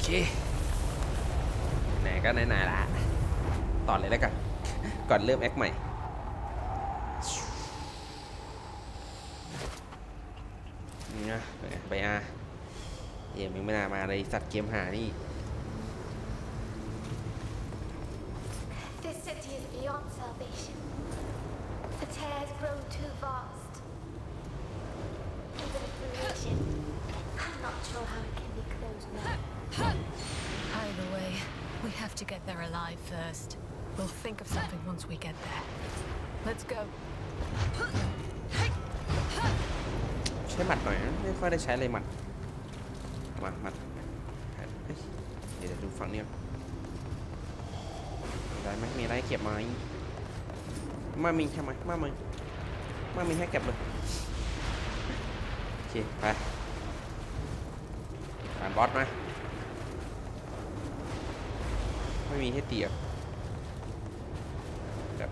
เค ไหนก็ไหนๆละต่อเลยแล้วกัน ก่อนเริ่มแอคใหม่ นี่นะไปอาเยี่ยมยังไม่น่ามาเลยสัตว์เกมหานี่ This city is beyond salvation. The tears grow too vast. Even if we reach it, I'm not sure how it can be closed now. Either way, we have to get there alive first. We'll think of something once we get there. Let's go. ใช้หมัดหน่อยนะไม่ค่อยได้ใช้เลยหมัดมาหมัดเฮ้ยเดี๋ยวดูฝั่งนี้ก่อนมีอะไหมมีอะไรเก็บไหมมามีใช่ไหมมามีมามีให้เก็บเลยโอเคไปผ่านบอสไหม ไม่มีให้ตีอะแบบ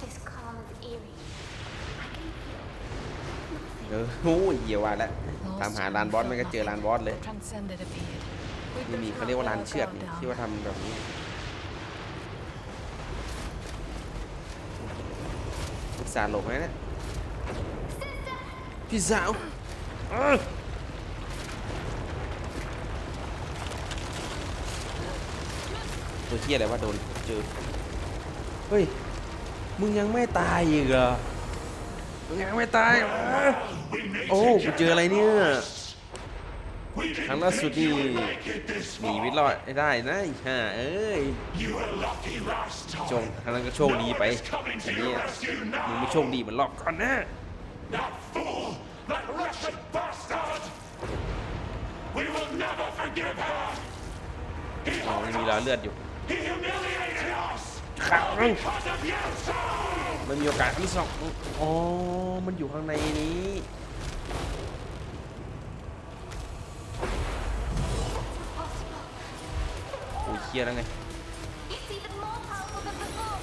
This calm is eerie. I can feel เออโอ้ยเหี้ยว่าแล้ว Lost ตามหาลานบอสไม่ก็เจอลานบอสเลย Transcended appeared. We'd นี่มีเขาเรียกว่า let ลานเชือดนี่ที่ว่าทำแบบนี้พิซซ่าหลบไหมเนี่ยพี่สาวเอ้ยตัวเที่ยอะไรวะโดนเจอเฮ้ย มึงยังไม่ตายอีกเหรอ มึงยังไม่ตาย โอ้กูเจออะไรเนี่ย ครั้งล่าสุดนี่หนีวิทย์รอดไม่ได้นะไอ้ห่าเอ้ยโชคครั้งนั้นก็โชคดีไปอันนี้มึงไม่โชคดีเหมือนรอบก่อนนะ That fool! That wretched bastard! We will never forgive her! He อ๋อมันมีรอยเลือดอยู่ครับมันมีโอกาสที่สองอ๋อ มันอยู่ข้างในนี้ เคลียร์แล้วไง It's even more powerful than before.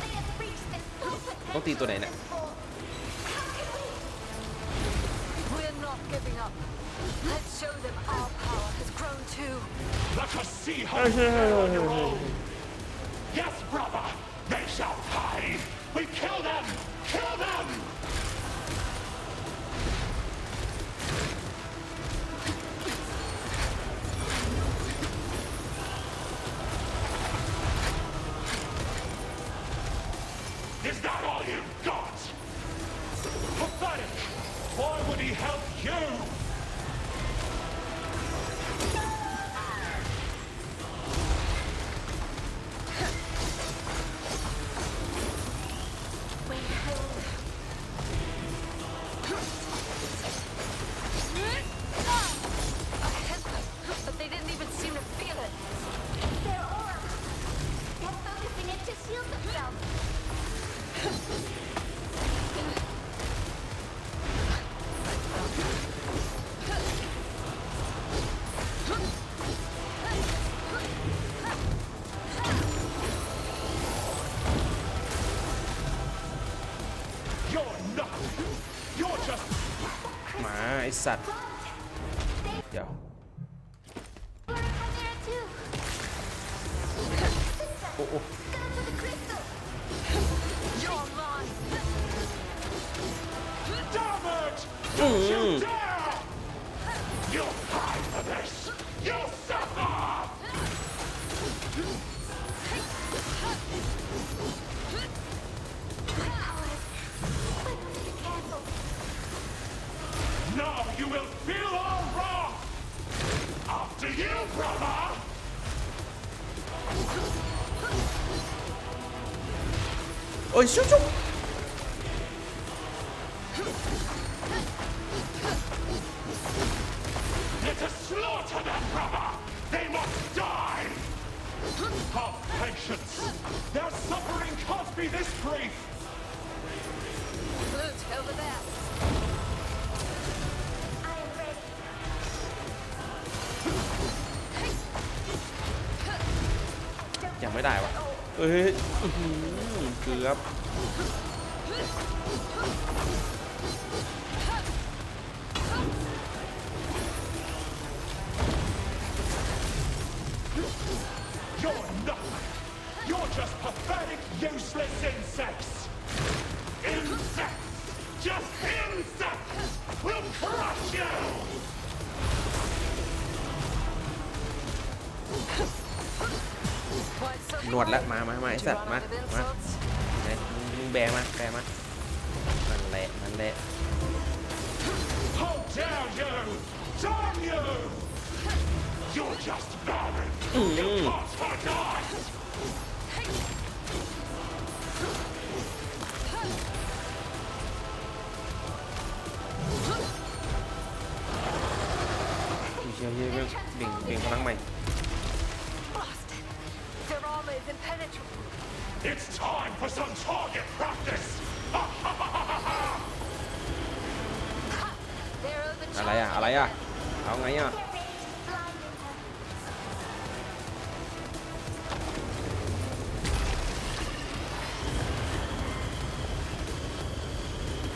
They have reached its full ต้องตีตัวไหนเนี่ย potential. How can ไอสัตว์ เดี๋ยว We're a chimera too. โอ้โอ้ Go for After you, brother! โอ้ย เอ้ยอื้อหือเกือบ You're nothing. You're just pathetic, useless insects. Insects! Just insects! We'll crush you! หนวดละมามามาไอสัตว์มามาไหนมึงแบมาแบมานั่นแหละนั่นแหละอืม เอาไงอะ Their rage blinded her.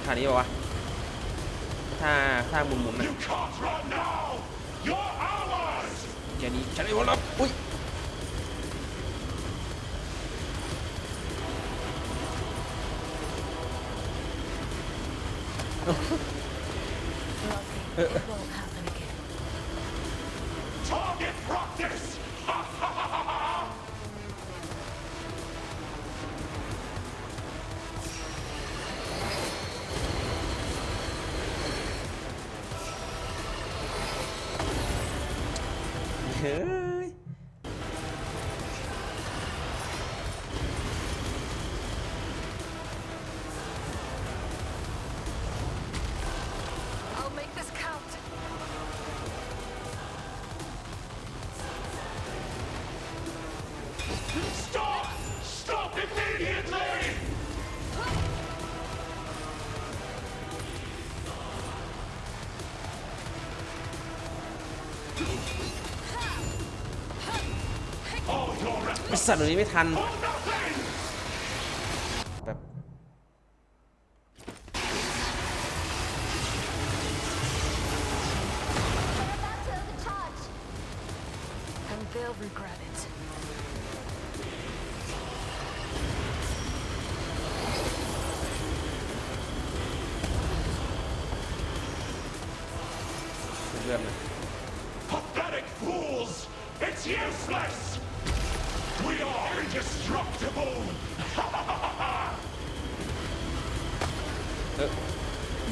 ท่านี้ป่าวะท่าท่าหมุนหมุนๆนะ You can't run now! You're ours! แค่นี้ฉันไม่วันรับอุ้ย Lucky. It won't เสัตว์ตัวนี้ไม่ทัน for nothing! แบบ They're about to overcharge. And they'll regret it. เลื่อนเลย Pathetic fools! It's useless! We are indestructible! uh.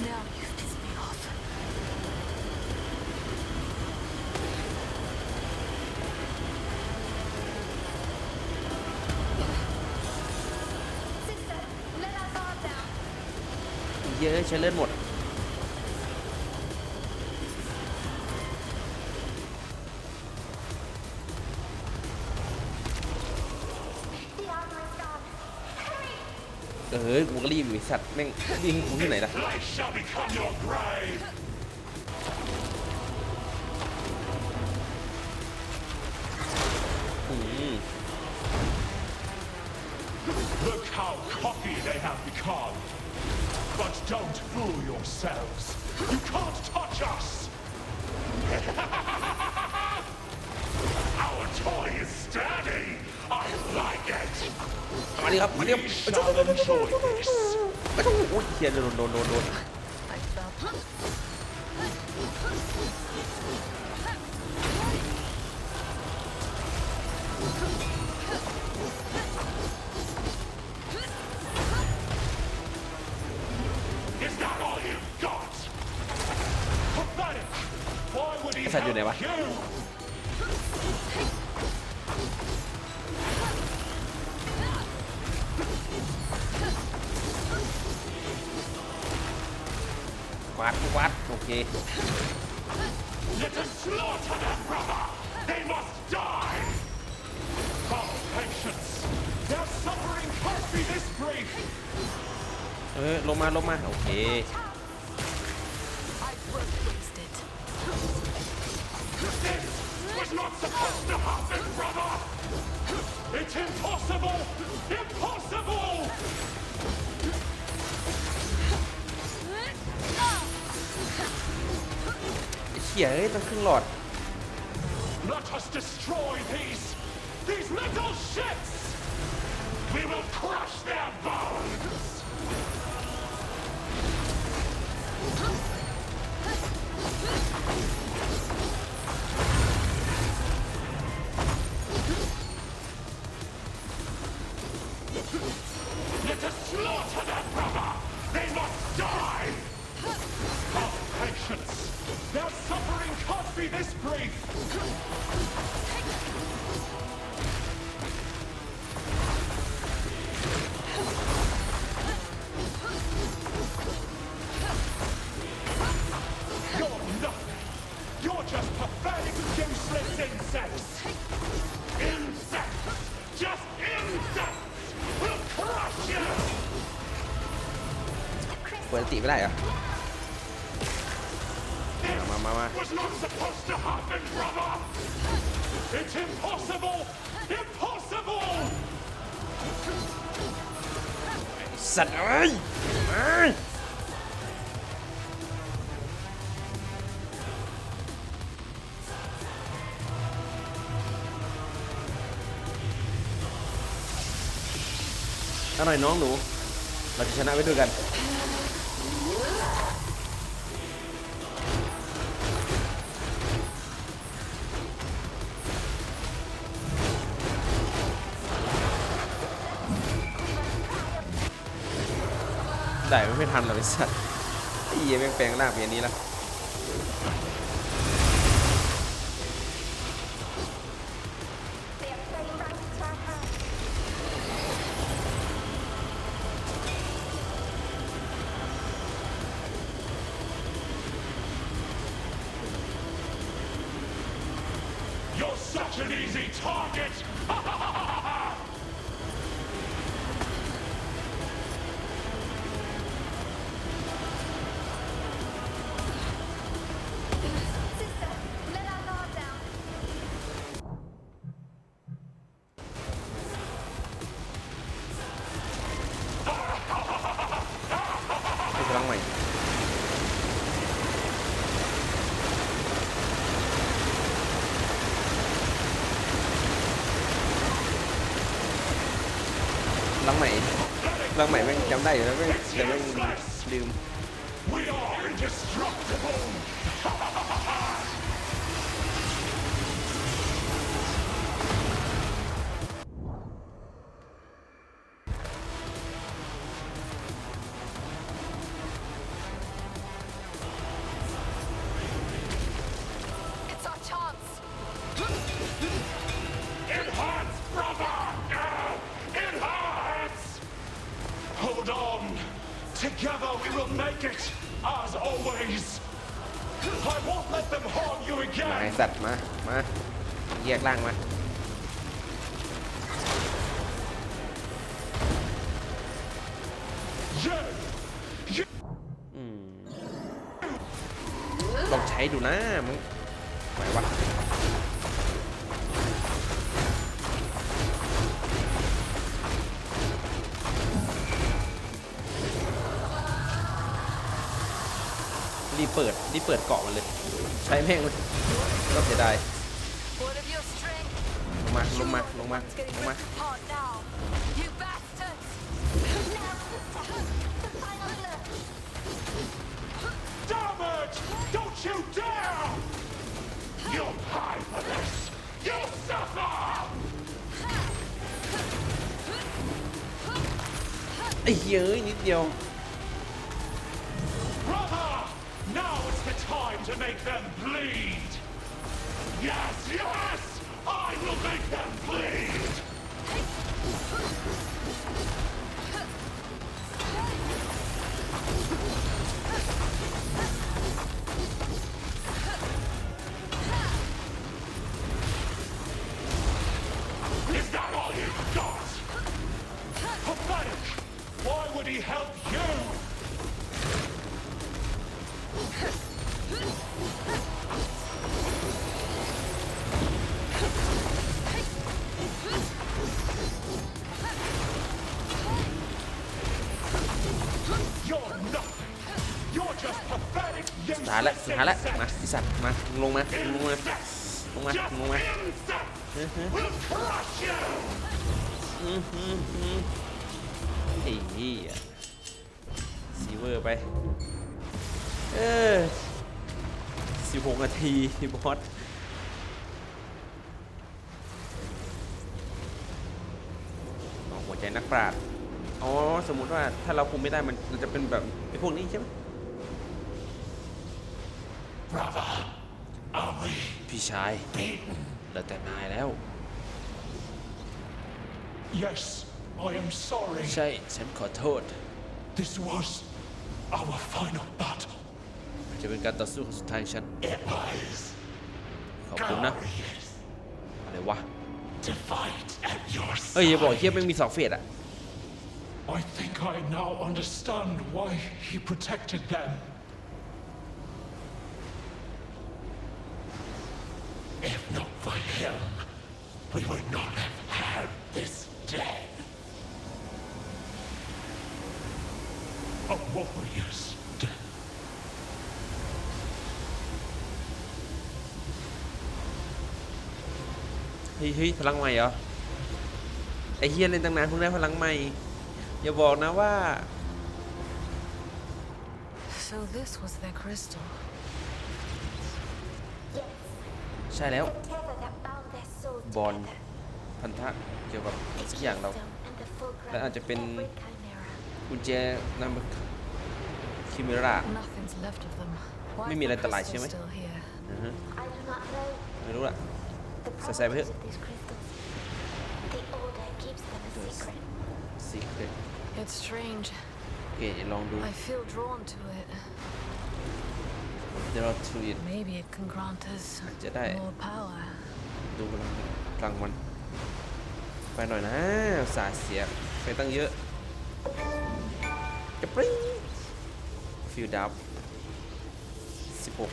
Now you've pissed me off. Sister, let us guard down. Yeah, challenge what? เออกูก็รีบอยู่ไอ้สัตว์แม่งยิงกูที่ไหนล่ะ Life shall become your grave! Mm. Look how cocky they have become! But don't fool yourselves! You can't touch us! Our toy is sturdy! I like it! มาดิครับ มาดิครับ We shall enjoy this! โอ้โหโอ้ยเฮียโดนโดนโดนโดน Okay. Let us slaughter their brother! They must die! God patience! Their suffering can't be this brief! เออลงมาลงมาโอเค I was! It's impossible! Impossible! ขี่ยเอ้ยต้องครึ่งหลอด Let us destroy these, these metal ships! We will crush their bones! Can't be this brief! You're nothing! You're just pathetic, useless insects! Insects! Just insects! We'll crush you! เปิดติไม่ได้เหรอ not supposed to happen, brother! It's impossible! Impossible! สัตว์เอ้ยมาเอาหน่อยน้องหนู เราจะชนะไปด้วยกัน ได้ไม่ทันหรอกไอ้สัตว์ไอ้เหี้ยแม่งแปลงร่างเป็นอย่างนี้ละ พลังใหม่แม่งจำได้อยู่แล้วแม่งแต่แม่งลืม สัตว์มา มาแยกล่างมาลองใช้ดูนะมึงไหววะ รีบเปิดรีบเปิดเกาะมันเลย ใช้แม่งเลยก็เสียดาย What of your strength? ลงมาลงมาลงมา One's getting ลงมา ripped apart now. You bastards! now sister the final blow Damn it! Don't you dare! You'll pay for this! You'll suffer! ไอ้เหี้ยเอ้ยนิดเดียว bleed! Yes, yes! I will make them bleed! Is that all you've got? Pathetic! Why would he help you? สุดท้าแล้วสุดท้ายแล้วมาไอสัตว์มาลงมามึงลงมาลงมามึงลงมาไอ้เหี้ยซีเวอร์ไป เออสิบหกนาทีบอสหัวใจนักปราชญ์อ๋อ สมมุติว่าถ้าเราคุมไม่ได้มันจะเป็นแบบไอ้พวกนี้ใช่ไหม พี่ชาย beaten? เหลือแต่นายแล้ว Yes, I am sorry. ใช่ ฉันขอโทษ This was our final battle. จะเป็นการต่อสู้ครั้งสุดท้ายของฉัน It was ขอบคุณนะ glorious อะไรวะ to fight at your เอ้ยอย่าบอก side. เฮียไม่มีสองเฟสอะ I think I now understand why he protected them. We would not have had this day. A warrior's death. เฮ้ยเฮ้ยพลังใหม่เหรอ ไอ้เฮียเล่นตั้งนานเพิ่งได้พลังใหม่ อย่าบอกนะว่า So this was their crystal. Yes, ใช่แล้ว บอล together. พันธะเกี่ยวกับ The สักอย่างเรา keystone and the fulcrum และอาจจะเป็น of every chimera. กุญแจนำคิมิรา Nothing's left of them. Why ไม่ is มีอะไร the อันตรายใช่ crystal ไหม still here? อือฮะ I do not know ไม่รู้ละ the Sa- sabi properties ko. of these crystals. The order keeps them a secret. สีเครต It's strange. โอเคลองดู I feel drawn to it. เดี๋ยวเราทูอิน Maybe it can grant us Jedi. more power. ดูพลังพลังมัน ไปหน่อยนะสาเสียไปตั้งเยอะกระปริ้งฟิลดับสิบหก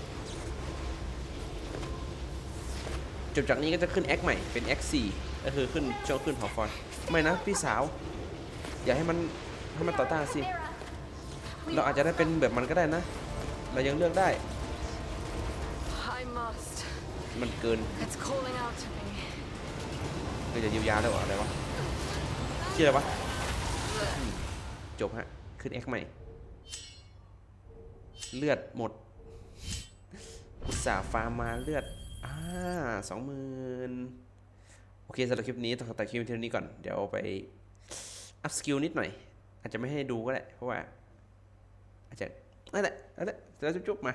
จบจากนี้ก็จะขึ้นแอคใหม่เป็น แอคสี่ก็คือขึ้นช่วงขึ้นหอคอยไม่นะพี่สาว อย่าให้มันให้มันต่อต้านสิ เราอาจจะได้เป็นแบบมันก็ได้นะ เรายังเลือกได้ I must. มันเกิน It's calling out to me. ก็จะเยียวยาได้หรออะไรวะชื่ออะไรวะอืมจบฮะ ขึ้น X ใหม่ เลือดหมด อุตส่าห์ฟาร์มมาเลือด อ่าสองหมื่นโอเคสำหรับคลิปนี้ต้องขอตัดคลิปเท่านี้ก่อน เดี๋ยวไป อัพสกิลนิดหน่อย อาจจะไม่ให้ดูก็ได้ เพราะว่า อาจจะนั่นแหละนั่นแหละแล้วจุ๊บๆมา